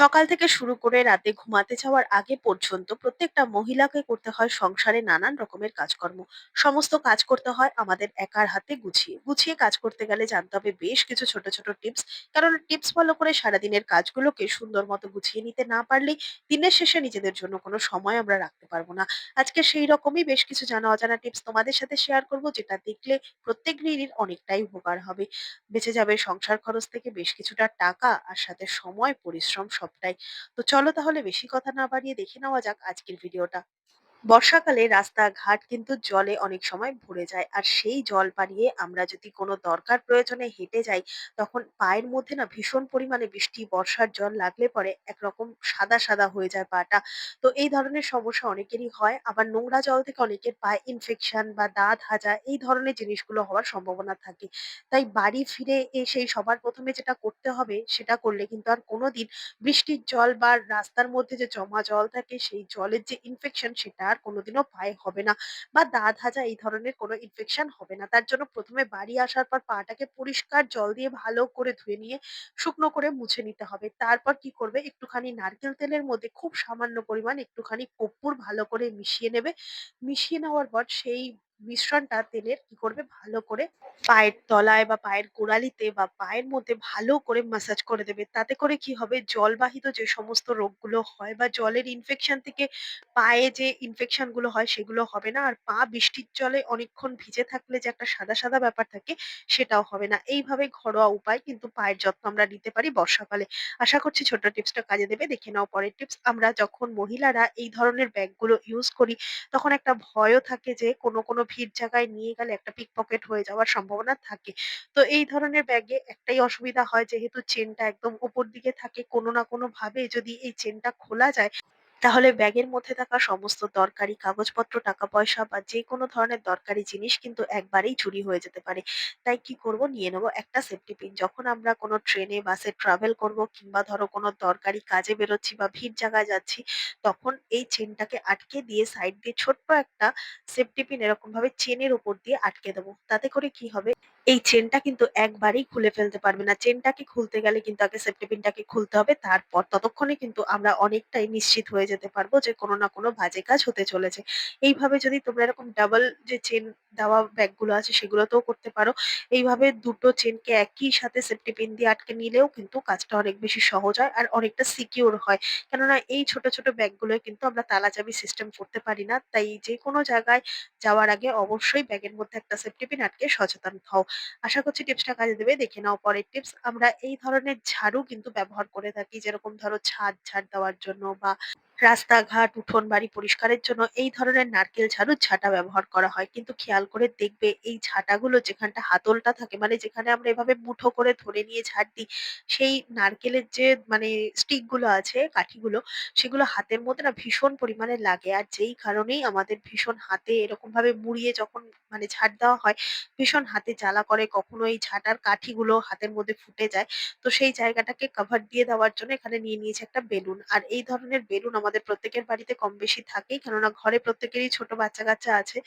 সকাল থেকে শুরু করে রাতে ঘুমাতে যাওয়ার আগে পর্যন্ত প্রত্যেকটা মহিলাকে করতে হয় সংসারে নানান রকমের কাজকর্ম। সমস্ত কাজ করতে হয় আমাদের একার হাতে গুছিয়ে। গুছিয়ে কাজ করতে গেলে জানতে হবে বেশ কিছু ছোট, ছোট টিপস। কারণ টিপস ফলো করে সারাদিনের কাজগুলোকে সুন্দর মতো গুছিয়ে নিতে না পারলেই দিনের শেষে নিজেদের জন্য কোনো সময় আমরা রাখতে পারব না। আজকে সেই রকমই বেশ কিছু জানা অজানা টিপস তোমাদের সাথে শেয়ার করব যেটা দেখলে প্রত্যেক গৃহিণীর অনেকটাই উপকার হবে। বেঁচে যাবে সংসার খরচ থেকে বেশ কিছুটা টাকা আর সাথে সময়, পরিশ্রম সবটাই। তো চলো তাহলে বেশি কথা না বাড়িয়ে দেখে নেওয়া যাক আজকের ভিডিওটা। বর্ষাকালে রাস্তাঘাট কিন্তু জলে অনেক সময় ভরে যায়। আর সেই জল পাড়িয়ে আমরা যদি কোনো দরকার প্রয়োজনে হেঁটে যাই, তখন পায়ের মধ্যে না ভীষণ পরিমাণে বৃষ্টি, বর্ষার জল লাগলে পরে একরকম সাদা, সাদা হয়ে যায় পাটা। তো এই ধরনের সমস্যা অনেকেরই হয়। আবার নোংরা জল থেকে অনেকের পায়ে ইনফেকশন বা দাঁত হাজা এই ধরনের জিনিসগুলো হওয়ার সম্ভাবনা থাকে। তাই বাড়ি ফিরে এসেই সবার প্রথমে যেটা করতে হবে, সেটা করলে কিন্তু আর কোনোদিন বৃষ্টির জল বা রাস্তার মধ্যে যে জমা জল থাকে সেই জলের যে ইনফেকশন সেটা আর কোনোদিনও পায়ে হবে না বা দাঁত হাজা এই ধরনের কোনো ইনফেকশন হবে না। তার জন্য প্রথমে বাড়ি আসার পর পাটাকে পরিষ্কার জল দিয়ে ভালো করে ধুয়ে নিয়ে শুকনো করে মুছে নিতে হবে। তারপর কি করবে একটুখানি নারকেল তেলের মধ্যে খুব সামান্য পরিমাণ একটুখানি কর্পূর ভালো করে মিশিয়ে নেবে। মিশিয়ে নেওয়ার পর সেই মিশ্রণটা তেলের কি করবে ভালো করে পায়ের তলায় বা পায়ের গোড়ালিতে বা পায়ের মধ্যে ভালো করে ম্যাসাজ করে দেবে। তাতে করে কি হবে জলবাহিত যে সমস্ত রোগগুলো হয় বা জলের ইনফেকশন থেকে পায়ে যে ইনফেকশনগুলো হয় সেগুলো হবে না। আর পা বৃষ্টির জলে অনেকক্ষণ ভিজে থাকলে যে একটা সাদা, সাদা ব্যাপার থাকে সেটাও হবে না। এইভাবে ঘরোয়া উপায় কিন্তু পায়ের যত্ন আমরা নিতে পারি বর্ষাকালে। আশা করছি ছোট্ট টিপসটা কাজে দেবে। দেখে নাও পরের টিপস। আমরা যখন মহিলারা এই ধরনের ব্যাগগুলো ইউজ করি তখন একটা ভয়ও থাকে যে কোনো, কোনো ভিড় জায়গায় নিয়ে গেলে একটা পিক পকেট হয়ে যাওয়ার সম্ভাবনা থাকে। তো এই ধরনের ব্যাগে একটাই অসুবিধা হয় যেহেতু চেনটা একদম উপর দিকে থাকে, কোনো না কোনো ভাবে যদি এই চেনটা খোলা যায় তাহলে ব্যাগের মধ্যে থাকা সমস্ত দরকারি কাগজপত্র, টাকা-পয়সা বা যেকোনো ধরনের দরকারি জিনিস কিন্তু একবারেই চুরি হয়ে যেতে পারে। তাই কি করব নিয়ে নেব একটা সেফটি পিন। যখন আমরা কোনো ট্রেনে, বাসে ট্রাভেল করব কিংবা ধরো কোনো দরকারি কাজে বেরোচ্ছি বা ভিড় জায়গায় যাচ্ছি, তখন এই চেনটাকে আটকে দিয়ে সাইড দিয়ে ছোট্ট একটা সেফটি পিন এরকমভাবে চেনের উপর দিয়ে আটকে দেবো তাতে করে কি হবে এই চেনটা কিন্তু একবারেই খুলে ফেলতে পারবে না। চেনটাকে খুলতে গেলে কিন্তু আগে সেফটি পিনটাকে খুলতে হবে। তারপর ততক্ষণে কিন্তু আমরা অনেকটাই নিশ্চিত হয়ে যেতে পারব যে কোনো না কোনো বাজে কাজ হতে চলেছে। এইভাবে যদি তোমরা এরকম ডাবল যে চেন দেওয়া ব্যাগগুলো আছে সেগুলোতেও করতে পারো। এইভাবে দুটো চেনকে একই সাথে সেফটি পিন দিয়ে আটকে নিলেও কিন্তু কাজটা অনেক বেশি সহজ হয় আর অনেকটা সিকিউর হয়। কেননা এই ছোট, ছোট ব্যাগগুলোয় কিন্তু আমরা তালা চাবি সিস্টেম করতে পারি না। তাই যেকোনো জায়গায় যাওয়ার আগে অবশ্যই ব্যাগের মধ্যে একটা সেফটি পিন আটকে সচেতন হও। আশা করছি টিপসটা কাজে দেবে। দেখে নাও পরের টিপস। আমরা এই ধরনের ঝাড়ু কিন্তু ব্যবহার করে থাকি। যেরকম ধরো ছাদ ঝাড় দেওয়ার জন্য বা রাস্তাঘাট, উঠোন বাড়ি পরিষ্কারের জন্য এই ধরনের নারকেল ঝাড়ুর ঝাঁটা ব্যবহার করা হয়। কিন্তু খেয়াল করে দেখবে এই ঝাঁটাগুলো যেখানটা হাতলটা থাকে মানে যেখানে আমরা এভাবে মুঠো করে ধরে নিয়ে ঝাড় দিই, সেই নারকেলের যে মানে স্টিকগুলো আছে, কাঠিগুলো সেগুলো হাতের মধ্যে না ভীষণ পরিমাণে লাগে। আর যেই কারণেই আমাদের ভীষণ হাতে এরকমভাবে মুড়িয়ে যখন মানে ঝাড় দেওয়া হয় ভীষণ হাতে জ্বালা করে কখনো এই ঝাঁটার কাঠিগুলো হাতের মধ্যে ফুটে যায়। তো সেই জায়গাটাকে কভার দিয়ে দেওয়ার জন্য এখানে নিয়ে নিয়েছে একটা বেলুন। আর এই ধরনের বেলুন আমাদের প্রত্যেকের বাড়িতে কম বেশি থাকেই। কেননা ঘরে প্রত্যেকেরই ছোট বাচ্চা-কাচ্চা আছে।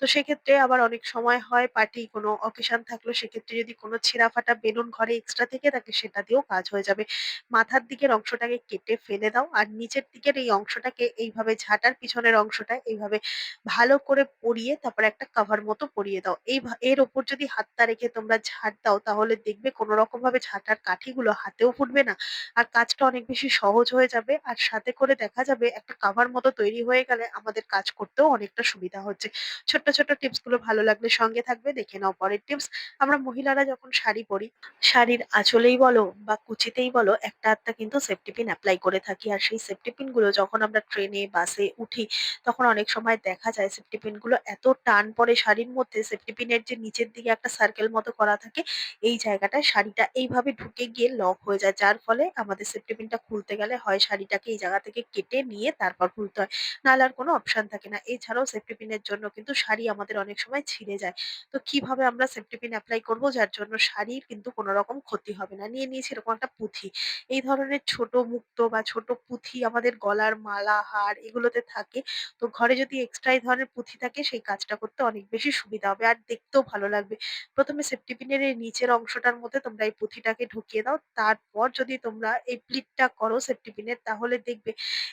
তো সেক্ষেত্রে আবার অনেক সময় হয় পার্টি কোনো অকেশন থাকল, সেক্ষেত্রে যদি কোনো ছেঁড়া ফাটা বেলুন ঘরে এক্সট্রা থেকে থাকে, সেটা দিয়েও কাজ হয়ে যাবে। মাথার দিকের অংশটাকে কেটে ফেলে দাও। আর নিচের দিকের এই অংশটাকে এইভাবে ঝাঁটার পিছনের অংশটা এইভাবে ভালো করে পরিয়ে তারপরে একটা কাভার মতো পরিয়ে দাও। এই এর ওপর যদি হাতটা রেখে তোমরা ঝাঁট দাও, তাহলে দেখবে কোনো রকমভাবে ঝাঁটার কাঠিগুলো হাতেও ফুটবে না। আর কাজটা অনেক বেশি সহজ হয়ে যাবে। আর সাথে করে দেখা যাবে একটা কাভার মতো তৈরি হয়ে গেলে আমাদের কাজ করতেও অনেকটা সুবিধা হচ্ছে। ছোট্ট, ছোট্ট টিপসগুলো ভালো লাগলে সঙ্গে থাকবে। দেখে নাও পরের টিপস। আমরা মহিলারা যখন শাড়ি পরি, শাড়ির আঁচলেই বলো বা কুচিতেই বলো একটা আধটা কিন্তু সেফটি পিন এপ্লাই করে থাকি। আর সেই সেফটি পিনগুলো যখন আমরা ট্রেনে, বাসে উঠি তখন অনেক সময় দেখা যায় সেফটি পিনগুলো এত টান পড়ে শাড়ির মধ্যে সেফটি পিনের যে নিচের দিকে একটা সার্কেল মতো করা থাকে এই জায়গাটায় শাড়িটা এইভাবে ঢুকে গিয়ে লক হয়ে যায়। যার ফলে আমাদের সেফটি পিনটা খুলতে গেলে হয় শাড়িটাকে এই জায়গা থেকে কেটে নিয়ে তারপর খুলতে হয়। নাহলে আর কোনো অপশন থাকে না। এছাড়াও সেফটি পিনের জন্য কিন্তু শাড়ি আমাদের অনেক সময় ছিঁড়ে যায়। তো কীভাবে আমরা সেফটি পিন এপ্লাই করব যার জন্য শাড়ির কিন্তু কোনো রকম ক্ষতি হবে না। নিয়ে নিয়েছি এরকম একটা পুঁথি। এই ধরনের ছোট মুক্ত বা ছোট পুঁথি আমাদের গলার মালা, হার এগুলোতে থাকে। তো ঘরে যদি এক্সট্রা এই ধরনের পুঁথি থাকে সেই কাজটা করতে অনেক বেশি সুবিধা হবে। আর দেখতেও ভালো লাগবে। ১ম এ সেফটি পিনের এই নিচের অংশটার মধ্যে তোমরা এই পুঁথিটাকে ঢুকিয়ে দাও। তারপর যদি তোমরা এই প্লিটটা করো সেফটি পিনের তাহলে দেখবে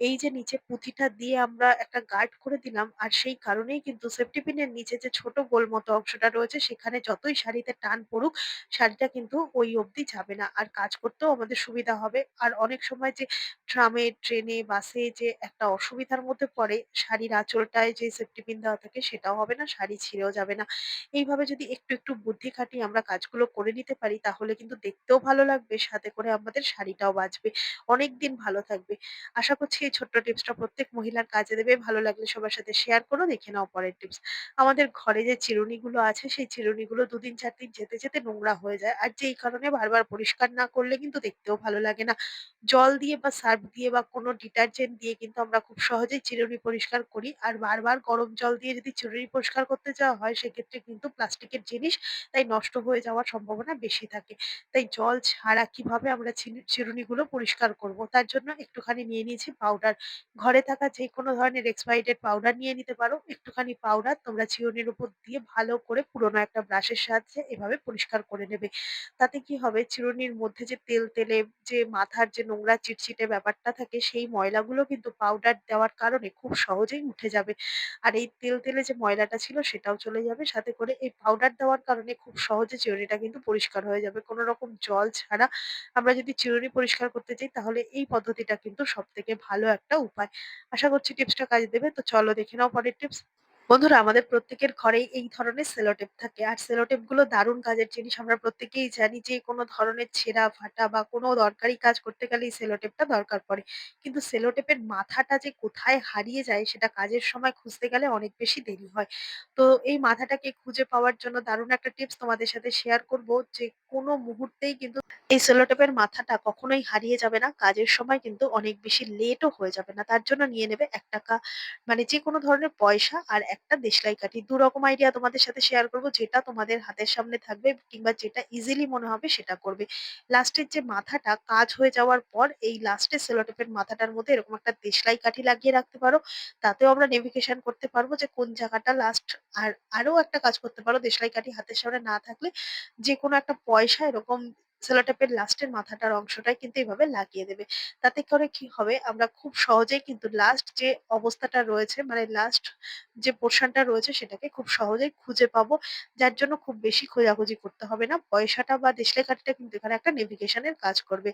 এই যে নিচে পুঁথিটা দিয়ে আমরা একটা গার্ড করে দিলাম আর সেই কারণেই কিন্তু সেফটি পিনের নিচে যে ছোট গোল মতো অংশটা রয়েছে সেখানে যতই শাড়িতে টান পড়ুক শাড়িটা কিন্তু ওই অবধি যাবে না। আর কাজ করতেও আমাদের সুবিধা হবে। আর অনেক সময় যে ট্রামে, ট্রেনে, বাসে যে একটা অসুবিধার মধ্যে পড়ে শাড়ির আঁচলটায় যে সেফটি পিন দেওয়া থাকে সেটাও হবে না, শাড়ি ছিঁড়েও যাবে না। এইভাবে যদি একটু, একটু বুদ্ধি খাটিয়ে আমরা কাজগুলো করে নিতে পারি তাহলে কিন্তু দেখতেও ভালো লাগবে, সাথে করে আমাদের শাড়িটাও বাঁচবে। অনেকদিন ভালো থাকবে। আশা করছি এই ছোট্ট টিপসটা প্রত্যেক মহিলার কাজে দেবে। ভালো লাগলে সবার সাথে শেয়ার করো। দেখে নাও পরের টিপস। আমাদের ঘরে যে চিরুনিগুলো আছে সেই চিরুনিগুলো ২ দিন ৪ দিন যেতে, যেতে নোংরা হয়ে যায়। আর যেই কারণে বারবার পরিষ্কার না করলে কিন্তু দেখতেও ভালো লাগে না। জল দিয়ে বা সার্ফ দিয়ে বা কোনো ডিটারজেন্ট দিয়ে কিন্তু আমরা খুব সহজেই চিরুনি পরিষ্কার করি। আর বারবার গরম জল দিয়ে যদি চিরুনি পরিষ্কার করতে যাওয়া হয় সেক্ষেত্রে কিন্তু প্লাস্টিকের জিনিস তাই নষ্ট হয়ে যাওয়ার সম্ভাবনা বেশি থাকে। তাই জল ছাড়া কীভাবে আমরা চিরুনিগুলো পরিষ্কার করব? তার জন্য একটুখানি নিয়ে নিয়েছি পাউডার। ঘরে থাকা যেকোনো ধরনের এক্সপায়ারি পাউডার নিয়ে নিতে পারো। একটুখানি পাউডার তোমরা চিরুনির উপর দিয়ে ভালো করে পুরোনো একটা ব্রাশের সাহায্যে এভাবে পরিষ্কার করে নেবে। তাতে কি হবে চিরুনির মধ্যে যে তেল-তেলে যে মাথার যে নোংরা চিটচিটে ব্যাপারটা থাকে, সেই ময়লাগুলো কিন্তু পাউডার দেওয়ার কারণে খুব সহজেই উঠে যাবে। আর এই তেল-তেলে যে ময়লাটা ছিল সেটাও চলে যাবে। সাথে করে এই পাউডার দেওয়ার কারণে খুব সহজে চিরুনিটা কিন্তু পরিষ্কার হয়ে যাবে। কোন রকম জল ছাড়া আমরা যদি চিরুনি পরিষ্কার করতে চাই, তাহলে এই পদ্ধতিটা কিন্তু সবথেকে ভালো একটা উপায়। আশা করছি টিপসটা কাজে দেবে। তো চলো দেখে নাও পরের টিপস। বন্ধুরা, আমাদের প্রত্যেকের ঘরেই এই ধরনের সেলোটেপ থাকে। আর সেলোটেপগুলো দারুণ কাজের জিনিস। আমরা প্রত্যেকেই জানি যে, কোনো ধরনের ছেঁড়া, ফাটা বা কোনো দরকারি কাজ করতে গেলে এই সেলোটেপটা দরকার পড়ে। কিন্তু সেলোটেপের মাথাটা যে কোথায় হারিয়ে যায়, সেটা কাজের সময় খুঁজতে গেলে অনেক বেশি দেরি হয়। তো এই মাথাটাকে খুঁজে পাওয়ার জন্য দারুণ একটা টিপস তোমাদের সাথে শেয়ার করব যে, কোনো মুহূর্তেই কিন্তু এই সেলোটেপের মাথাটা কখনোই হারিয়ে যাবে না। কাজের সময় কিন্তু অনেক বেশি লেটও হয়ে যাবে না। তার জন্য নিয়ে নেবে ৳১ মানে যেকোনো ধরনের পয়সা আর একটা দেশলাই কাঠি। ২ রকম আইডিয়া তোমাদের সাথে শেয়ার করব, যেটা তোমাদের হাতের সামনে থাকবে কিংবা যেটা ইজিলি মনে হবে সেটা করবে। লাস্টের যে মাথাটা কাজ হয়ে যাওয়ার পর, এই লাস্টের সেলোটেপের মাথাটার মধ্যে এরকম একটা দেশলাই কাঠি লাগিয়ে রাখতে পারো। তাতেও আমরা নেভিগেশন করতে পারব যে কোন জায়গাটা লাস্ট আর আরও একটা কাজ করতে পারো দেশলাই কাঠি হাতের সামনে না থাকলে যেকোনো একটা পয়সা এরকম সেলোটেপের লাস্টের মাথাটার অংশটাই কিন্তু এইভাবে লাগিয়ে দেবে। তাতে করে কি হবে, আমরা খুব সহজেই কিন্তু লাস্ট যে অবস্থাটা রয়েছে মানে লাস্ট যে পোর্শনটা রয়েছে, সেটাকে খুব সহজেই খুঁজে পাবো। যার জন্য খুব বেশি খোঁজাখুঁজি করতে হবে না। পয়সাটা বা দেশলে কাঠিটা কিন্তু এখানে একটা নেভিগেশনের কাজ করবে।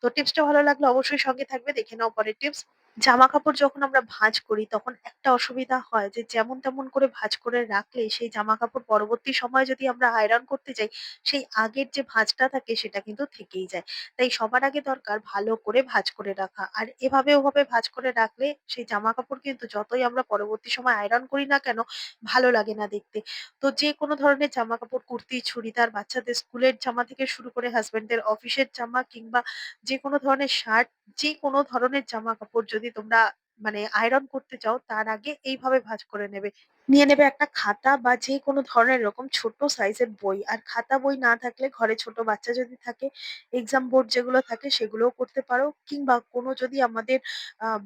তো টিপসটা ভালো লাগলে অবশ্যই সঙ্গে থাকবে। দেখে নাও পরের টিপস। জামাকাপড় যখন আমরা ভাঁজ করি তখন একটা অসুবিধা হয় যে যেমন তেমন করে ভাঁজ করে রাখলে সেই জামা কাপড় পরবর্তী সময়ে যদি আমরা আয়রন করতে যাই সেই আগের যে ভাঁজটা থাকে সেটা কিন্তু থেকেই যায়। তাই সবার আগে দরকার ভালো করে ভাঁজ করে রাখা। আর এভাবে ওভাবে ভাঁজ করে রাখলে সেই জামা কাপড় কিন্তু যতই আমরা পরবর্তী সময় আয়রন করি না কেন ভালো লাগে না দেখতে। তো যে কোনো ধরনের জামা কাপড় কুর্তি, চুড়িদার, বাচ্চাদের স্কুলের জামা থেকে শুরু করে হাসব্যান্ডের অফিসের জামা কিংবা যে কোনো ধরনের শার্ট, যেকোনো ধরনের জামা কাপড় যদি তোমরা মানে আয়রন করতে চাও তার আগে এইভাবে ভাঁজ করে নেবে। নিয়ে নেবে একটা খাতা বা যেকোনো ধরনের এরকম ছোট সাইজের বই। আর খাতা বই না থাকলে ঘরে ছোট বাচ্চা যদি থাকে এক্সাম বোর্ড যেগুলো থাকে সেগুলোও করতে পারো। কিংবা কোনো যদি আমাদের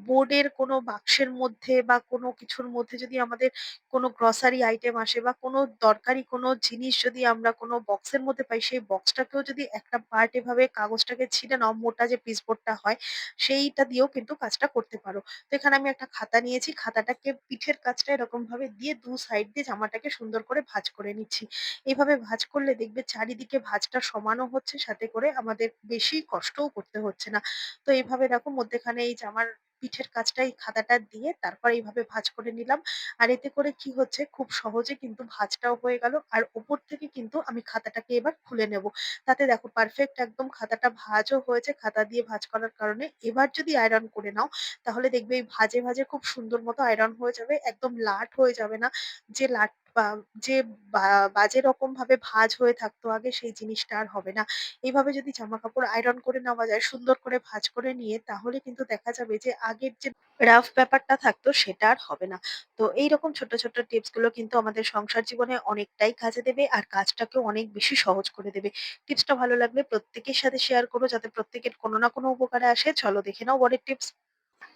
বোর্ডের কোনো বাক্সের মধ্যে বা কোনো কিছুর মধ্যে যদি আমাদের কোনো গ্রসারি আইটেম আসে বা কোনো দরকারি কোনো জিনিস যদি আমরা কোনো বক্সের মধ্যে পাই, সেই বক্সটাকেও যদি একটা পার্ট এভাবে কাগজটাকে ছিঁড়ে নাও, মোটা যে পিচবোর্ডটা হয়, সেইটা দিয়েও কিন্তু কাজটা করতে পারো। তো এখানে আমি একটা খাতা নিয়েছি। খাতাটাকে পিঠের কাছটা এরকমভাবে দিয়ে দু সাইড দিয়ে জামাটাকে সুন্দর করে ভাঁজ করে নিচ্ছি। এভাবে ভাঁজ করলে দেখবে চারিদিকে ভাঁজটা সমানও হচ্ছে, সাথে করে আমাদের বেশি কষ্টও করতে হচ্ছে না। তো এইভাবে দেখো মধ্যেখানে এই জামার পিঠের কাছটা এই খাতাটা দিয়ে তারপর এইভাবে ভাঁজ করে নিলাম। আর এতে করে কি হচ্ছে খুব সহজে কিন্তু ভাঁজটাও হয়ে গেল। আর ওপর থেকে কিন্তু আমি খাতাটাকে এবার খুলে নেব। তাতে দেখো পারফেক্ট একদম খাতাটা ভাঁজও হয়েছে খাতা দিয়ে ভাঁজ করার কারণে। এবার যদি আয়রন করে নাও তাহলে দেখবে এই ভাঁজে, ভাঁজে খুব সুন্দর মতো আয়রন হয়ে যাবে। একদম লাট হয়ে যাবে না। যে লাট বা যে বা বাজে রকমভাবে ভাঁজ হয়ে থাকতো আগে সেই জিনিসটা আর হবে না। এভাবে যদি জামাকাপড় আয়রন করে নেওয়া যায় সুন্দর করে ভাঁজ করে নিয়ে তাহলে কিন্তু দেখা যাবে যে আগের যে রাফ ব্যাপারটা থাকতো সেটা আর হবে না। তো এইরকম ছোট, ছোট টিপসগুলো কিন্তু আমাদের সংসার জীবনে অনেকটাই কাজে দেবে আর কাজটাকেও অনেক বেশি সহজ করে দেবে। টিপসটা ভালো লাগলে প্রত্যেকের সাথে শেয়ার করো যাতে প্রত্যেকের কোনো না কোনো উপকারে আসে। চলো দেখে নাও পরের টিপস।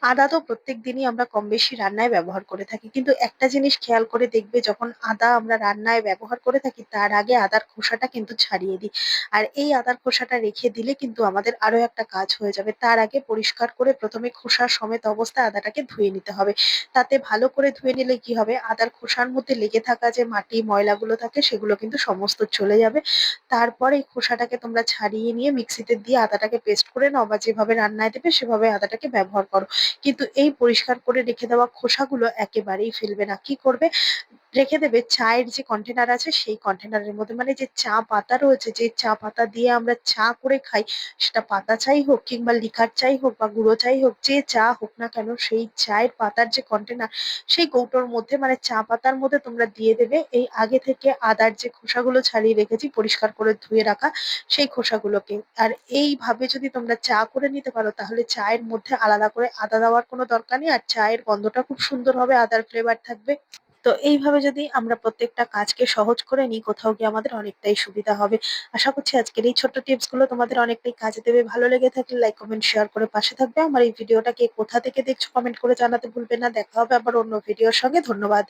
আদা তো প্রত্যেক দিনই আমরা কম-বেশি রান্নায় ব্যবহার করে থাকি। কিন্তু একটা জিনিস খেয়াল করে দেখবে, যখন আদা আমরা রান্নায় ব্যবহার করে থাকি, তার আগে আদার খোসাটা কিন্তু ছাড়িয়ে দিই। আর এই আদার খোসাটা রেখে দিলে কিন্তু আমাদের আরও একটা কাজ হয়ে যাবে। তার আগে পরিষ্কার করে ১ম এ খোসা সমেত অবস্থায় আদাটাকে ধুয়ে নিতে হবে। তাতে ভালো করে ধুয়ে নিলে কি হবে আদার খোসার মধ্যে লেগে থাকা যে মাটি, ময়লাগুলো থাকে, সেগুলো কিন্তু সমস্ত চলে যাবে। তারপর এই খোসাটাকে তোমরা ছাড়িয়ে নিয়ে মিক্সিতে দিয়ে আদাটাকে পেস্ট করে নাও বা যেভাবে রান্নায় দেবে, সেভাবে আদাটাকে ব্যবহার করো। কিন্তু এই পরিষ্কার করে রেখে দেওয়া খোসাগুলো একেবারেই ফেলবে না। কি করবে? রেখে দেবে চায়ের যে কন্টেনার আছে সেই কন্টেনারের মধ্যে। মানে যে চা পাতা রয়েছে, যে চা পাতা দিয়ে আমরা চা করে খাই, সেটা পাতা চাই হোক কিংবা লিকার চাই হোক বা গুঁড়ো চাই হোক, যে চা হোক না কেন সেই চায়ের পাতার যে কন্টেনার সেই কৌটোর মধ্যে মানে চা পাতার মধ্যে তোমরা দিয়ে দেবে এই আগে থেকে আদার যে খোসাগুলো ছাড়িয়ে রেখেছি পরিষ্কার করে ধুয়ে রাখা সেই খোসাগুলোকে। আর এইভাবে যদি তোমরা চা করে নিতে পারো তাহলে চায়ের মধ্যে আলাদা করে আদা দেওয়ার কোনো দরকার নেই। আর চায়ের গন্ধটা খুব সুন্দর হবে, আদার ফ্লেভার থাকবে। তো এইভাবে যদি আমরা প্রত্যেকটা কাজকে সহজ করে নিই, কোথাও গিয়ে আমাদের অনেকটাই সুবিধা হবে। আশা করছি আজকের এই ছোট্ট টিপসগুলো তোমাদের অনেকটাই কাজে দেবে। ভালো লেগে থাকলে লাইক, কমেন্ট, শেয়ার করে পাশে থাকবে। আমার এই ভিডিওটাকে কোথা থেকে দেখছ কমেন্ট করে জানাতে ভুলবে না। দেখা হবে আবার অন্য ভিডিওর সঙ্গে। ধন্যবাদ।